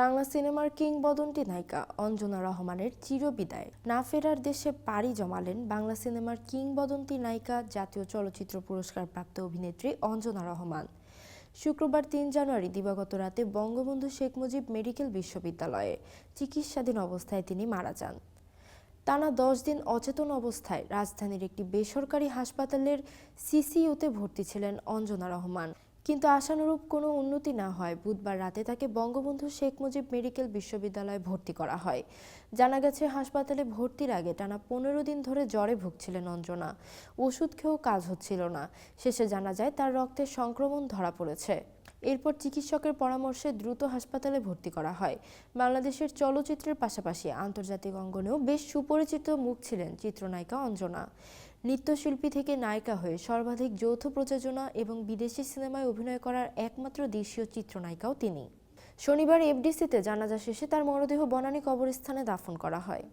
বাংলা সিনেমার কিংবদন্তি নায়িকা অঞ্জনা রহমানের চিরবিদায়। না ফেরার দেশে পাড়ি জমালেন বাংলা সিনেমার কিংবদন্তি নায়িকা জাতীয় চলচ্চিত্র পুরস্কার প্রাপ্ত অভিনেত্রী অঞ্জনা রহমান। শুক্রবার তিন জানুয়ারি দিবাগত রাতে বঙ্গবন্ধু শেখ মুজিব মেডিকেল বিশ্ববিদ্যালয়ে চিকিৎসাধীন অবস্থায় তিনি মারা যান। টানা দশ দিন অচেতন অবস্থায় রাজধানীর একটি বেসরকারি হাসপাতালের সিসিইউতে ভর্তি ছিলেন অঞ্জনা রহমান। কিন্তু আশানুরূপ কোনো উন্নতি না হয়। বুধবার রাতে তাকে বঙ্গবন্ধু শেখ মুজিব মেডিকেল বিশ্ববিদ্যালয়ে ভর্তি করা হয়। জানা গেছে, হাসপাতালে ভর্তির আগে টানা পনেরো দিন ধরে জ্বরে ভুগছিলেন অঞ্জনা। ওষুধ খেয়েও কাজ হচ্ছিল না। শেষে জানা যায়, তার রক্তে সংক্রমণ ধরা পড়েছে। এরপর চিকিৎসকের পরামর্শে দ্রুত হাসপাতালে ভর্তি করা হয়। বাংলাদেশের চলচ্চিত্রের পাশাপাশি আন্তর্জাতিক অঙ্গনেও বেশ সুপরিচিত মুখ ছিলেন চিত্রনায়িকা অঞ্জনা। নৃত্যশিল্পী থেকে নায়িকা হয়ে সর্বাধিক যৌথ প্রযোজনা এবং বিদেশি সিনেমায় অভিনয় করার একমাত্র দেশীয় চিত্রনায়িকাও তিনি। শনিবার এফডিসিতে জানাজা শেষে তার মরদেহ বনানী কবরস্থানে দাফন করা হয়।